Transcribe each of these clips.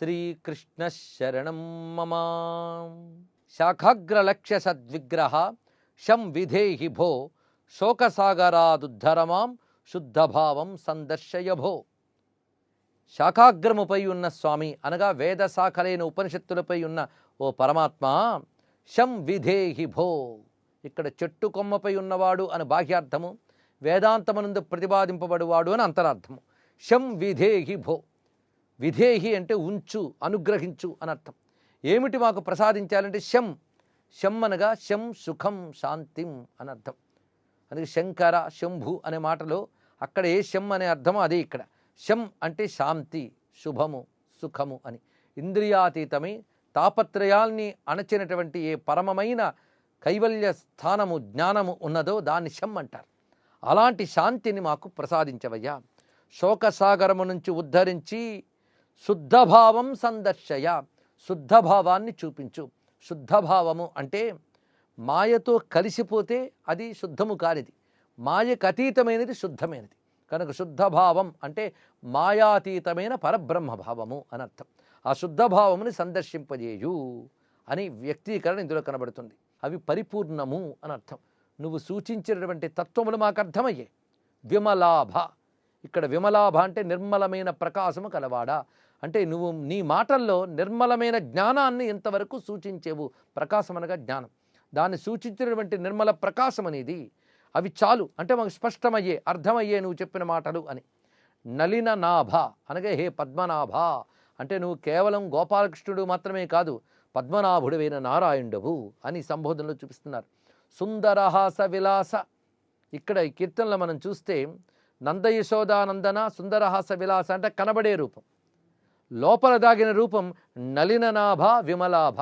శ్రీకృష్ణ శరణం మమ. శాఖాగ్రలక్ష్య సద్విగ్రహ శం విధేహి భో. శోకసాగరాదుద్ధరమాం శుద్ధభావం సందర్శయ భో. శాఖాగ్రముపై ఉన్న స్వామి అనగా వేద శాఖలైన ఉపనిషత్తులపై ఉన్న ఓ పరమాత్మ శం విధేహి భో. ఇక్కడ చెట్టు కొమ్మపై ఉన్నవాడు అని బాహ్యార్థము వేదాంతమునందు ప్రతిపాదింపబడువాడు అని అంతరార్థము. శం విధేహి భో. విధేహి అంటే ఉంచు అనుగ్రహించు అనర్థం ఏమిటి మాకు ప్రసాదించాలంటే శం శం అనగా శం సుఖం శాంతిం అని అర్థం. అందుకే శంకర శంభు అనే మాటలో అక్కడ ఏ శం అనే అర్థమో అదే ఇక్కడ. శం అంటే శాంతి శుభము సుఖము అని. ఇంద్రియాతీతమై తాపత్రయాల్ని అణచినటువంటి ఏ పరమమైన కైవల్య స్థానము జ్ఞానము ఉన్నదో దాన్ని శం అంటారు. అలాంటి శాంతిని మాకు ప్రసాదించవయ్యా. శోకసాగరము నుంచి ఉద్ధరించి శుద్ధభావం సందర్శయ. శుద్ధభావాన్ని చూపించు. శుద్ధభావము అంటే మాయతో కలిసిపోతే అది శుద్ధము కానిది. మాయకు అతీతమైనది శుద్ధమైనది. కనుక శుద్ధభావం అంటే మాయాతీతమైన పరబ్రహ్మభావము అనర్థం ఆ శుద్ధభావముని సందర్శింపజేయు అని వ్యక్తీకరణ ఇందులో కనబడుతుంది. అవి పరిపూర్ణము అనర్థం నువ్వు సూచించినటువంటి తత్వములు మాకు అర్థమయ్యాయి విమలాభ. ఇక్కడ విమలాభ అంటే నిర్మలమైన ప్రకాశము కలవాడా? అంటే నువ్వు నీ మాటల్లో నిర్మలమైన జ్ఞానాన్ని ఇంతవరకు సూచించేవు. ప్రకాశం అనగా జ్ఞానం. దాన్ని సూచించినటువంటి నిర్మల ప్రకాశం అనేది అవి చాలు. అంటే మాకు స్పష్టమయ్యే అర్థమయ్యే నువ్వు చెప్పిన మాటలు అని. నలిన నాభ అనగా హే పద్మనాభ. అంటే నువ్వు కేవలం గోపాలకృష్ణుడు మాత్రమే కాదు పద్మనాభుడువైన నారాయణుడవు అని సంబోధనలో చూపిస్తున్నారు. సుందరహాస విలాస. ఇక్కడ ఈ కీర్తనలో మనం చూస్తే నందయశోదానందన సుందరహాస విలాస అంటే కనబడే రూపం. లోపల దాగిన రూపం నలిననాభ విమలాభ.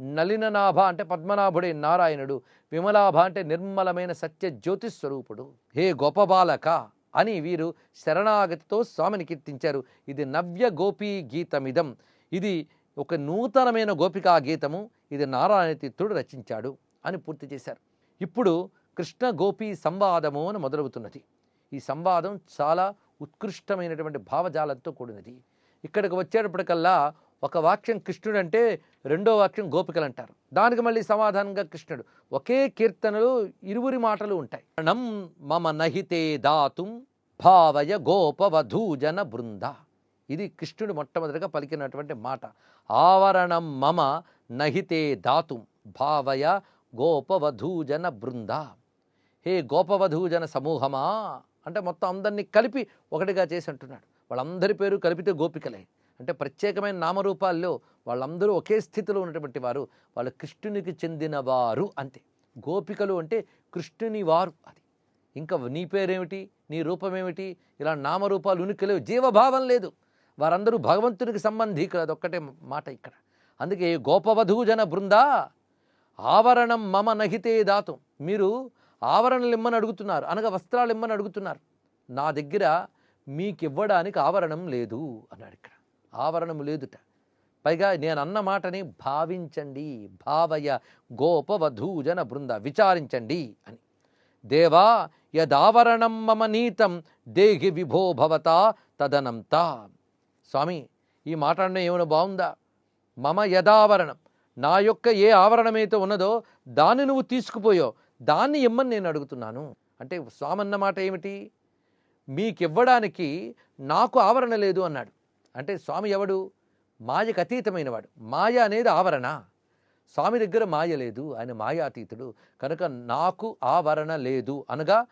నలిననాభ అంటే పద్మనాభుడే నారాయణుడు. విమలాభ అంటే నిర్మలమైన సత్య జ్యోతి స్వరూపుడు హే గోపబాలక అని వీరు శరణాగతితో స్వామిని కీర్తించారు. ఇది నవ్య గోపీ గీతమిదం. ఇది ఒక నూతనమైన గోపికా గీతము. ఇది నారాయణ తీర్థుడు రచించాడు అని పూర్తి చేశారు. ఇప్పుడు కృష్ణ గోపీ సంవాదము అని మొదలవుతున్నది. ఈ సంవాదం చాలా ఉత్కృష్టమైనటువంటి భావజాలంతో కూడినది. ఇక్కడికి వచ్చేటప్పటికల్లా ఒక వాక్యం కృష్ణుడు అంటే రెండో వాక్యం గోపికలు అంటారు దానికి మళ్ళీ సమాధానంగా కృష్ణుడు. ఒకే కీర్తనలు ఇరువురి మాటలు ఉంటాయి. నం మమ నహితే దాతుం భావయ గోపవధూజన బృంద. ఇది కృష్ణుడు మొట్టమొదటిగా పలికినటువంటి మాట. ఆవరణం మమ నహితే దాతుం భావయ గోపవధూజన బృంద. హే గోపవధూజన సమూహమా? అంటే మొత్తం అందరినీ కలిపి ఒకటిగా చేసి అంటున్నాడు. వాళ్ళందరి పేరు కలిపితే గోపికలే. అంటే ప్రత్యేకమైన నామరూపాల్లో వాళ్ళందరూ ఒకే స్థితిలో ఉన్నటువంటి వారు వాళ్ళు కృష్ణునికి చెందినవారు అంతే. గోపికలు అంటే కృష్ణుని వారు అది. ఇంకా నీ పేరేమిటి? నీ రూపమేమిటి? ఇలా నామరూపాలు ఉనికి లేవు జీవభావం లేదు. వారందరూ భగవంతునికి సంబంధీకులు అదొక్కటే మాట ఇక్కడ. అందుకే గోపవధూజన బృందా ఆవరణం మమ నహితే దాతం. మీరు ఆవరణలు ఇమ్మని అడుగుతున్నారు అనగా వస్త్రాలు ఇమ్మని అడుగుతున్నారు. నా దగ్గర మీకివ్వడానికి ఆవరణం లేదు అన్నాడు ఇక్కడ. ఆవరణం లేదుట. పైగా నేను అన్న మాటని భావించండి. భావయ గోపవధూజన బృంద విచారించండి అని. దేవా యదావరణం మమ నీతం దేహి విభో భవత తదనంతా స్వామి ఈ మాట అన్న ఏమైనా బాగుందా? మమ యదావరణం నా యొక్క ఏ ఆవరణమైతే ఉన్నదో దాన్ని నువ్వు తీసుకుపోయావు దాన్ని ఇమ్మని నేను అడుగుతున్నాను. అంటే స్వామన్న మాట ఏమిటి? మీకు ఇవ్వడానికి నాకు ఆవరణ లేదు అన్నాడు. అంటే స్వామి ఎవడు? మాయకు అతీతమైనవాడు. మాయ అనేది ఆవరణ. స్వామి దగ్గర మాయ లేదు. ఆయన మాయాతీతుడు. కనుక నాకు ఆవరణ లేదు అనగా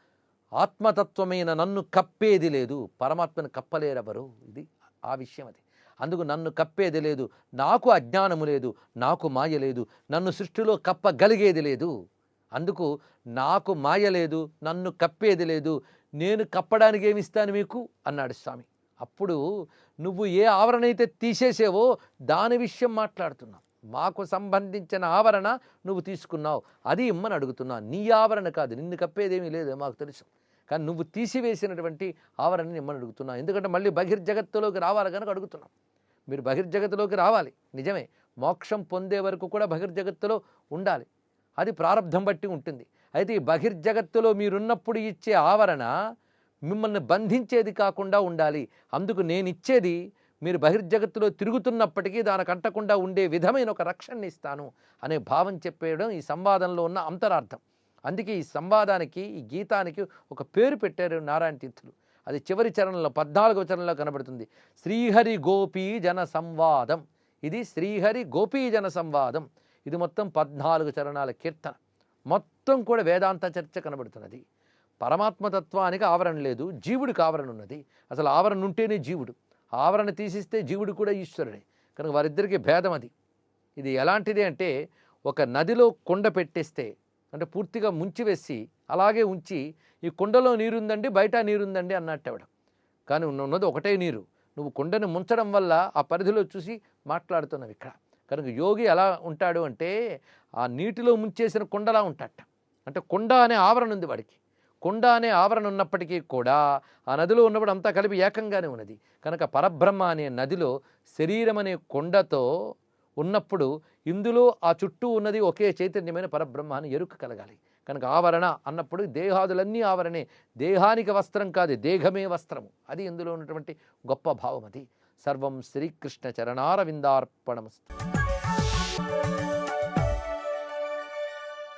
ఆత్మతత్వమైన నన్ను కప్పేది లేదు. పరమాత్మను కప్పలేరెవరు? ఇది ఆ విషయం అది. అందుకు నన్ను కప్పేది లేదు. నాకు అజ్ఞానము లేదు. నాకు మాయ లేదు. నన్ను సృష్టిలో కప్పగలిగేది లేదు. అందుకు నాకు మాయ లేదు. నన్ను కప్పేది లేదు. నేను కప్పడానికి ఏమి ఇస్తాను మీకు? అన్నాడు స్వామి. అప్పుడు నువ్వు ఏ ఆవరణ అయితే తీసేసేవో దాని విషయం మాట్లాడుతున్నావు మాకు సంబంధించిన ఆవరణ నువ్వు తీసుకున్నావు. అది ఇమ్మని అడుగుతున్నా. నీ ఆవరణ కాదు. నిన్ను కప్పేదేమీ లేదు మాకు తెలుసు. కానీ నువ్వు తీసివేసినటువంటి ఆవరణని ఇమ్మని అడుగుతున్నా. ఎందుకంటే మళ్ళీ బహిర్జగత్తులోకి రావాలి కనుక అడుగుతున్నాం. మీరు బహిర్జగత్తులోకి రావాలి. నిజమే. మోక్షం పొందే వరకు కూడా బహిర్జగత్తులో ఉండాలి. అది ప్రారంధం బట్టి ఉంటుంది. అయితే ఈ బహిర్జగత్తులో మీరున్నప్పుడు ఇచ్చే ఆవరణ మిమ్మల్ని బంధించేది కాకుండా ఉండాలి. అందుకు నేను ఇచ్చేది మీరు బహిర్జగత్తులో తిరుగుతున్నప్పటికీ దానికి అంటకుండా ఉండే విధమైన ఒక రక్షణ ఇస్తాను అనే భావం చెప్పేయడం ఈ సంవాదంలో ఉన్న అంతరార్థం. అందుకే ఈ సంవాదానికి ఈ గీతానికి ఒక పేరు పెట్టారు నారాయణ తీర్థులు. అది చివరి చరణంలో పద్నాలుగవ చరణంలో కనబడుతుంది. శ్రీహరి గోపీ జన సంవాదం. ఇది శ్రీహరి గోపీ జన సంవాదం. ఇది మొత్తం పద్నాలుగు చరణాల కీర్తన. మొత్తం కూడా వేదాంత చర్చ కనబడుతున్నది. పరమాత్మతత్వానికి ఆవరణ లేదు జీవుడికి ఆవరణ ఉన్నది. అసలు ఆవరణ ఉంటేనే జీవుడు. ఆవరణ తీసిస్తే జీవుడు కూడా ఈశ్వరుడే. కనుక వారిద్దరికీ భేదం అది. ఇది ఎలాంటిది అంటే ఒక నదిలో కొండ పెట్టేస్తే అంటే పూర్తిగా ముంచివేసి అలాగే ఉంచి ఈ కుండలో నీరుందండి బయట నీరుందండి అన్నట్టు ఆవిడ కానీ ఉన్నది ఒకటే నీరు. నువ్వు కుండను ముంచడం వల్ల ఆ పరిధిలో చూసి మాట్లాడుతున్నావు ఇక్కడ. కనుక యోగి ఎలా ఉంటాడు అంటే ఆ నీటిలో ముంచేసిన కుండలా ఉంటాడట. అంటే కుండ అనే ఆవరణ ఉంది వాడికి. కుండ అనే ఆవరణ ఉన్నప్పటికీ కూడా ఆ నదిలో ఉన్నప్పుడు అంతా కలిపి ఏకంగానే ఉన్నది. కనుక పరబ్రహ్మ అనే నదిలో శరీరం అనే కొండతో ఉన్నప్పుడు ఇందులో ఆ చుట్టూ ఉన్నది ఒకే చైతన్యమైన పరబ్రహ్మ అని ఎరుక కలగాలి. కనుక ఆవరణ అన్నప్పుడు దేహాదులన్నీ ఆవరణే. దేహానికి వస్త్రం కాదు దేహమే వస్త్రము. అది ఇందులో ఉన్నటువంటి గొప్ప భావం అది. సర్వం శ్రీకృష్ణ చరణారవిందార్పణమస్తు. Bye.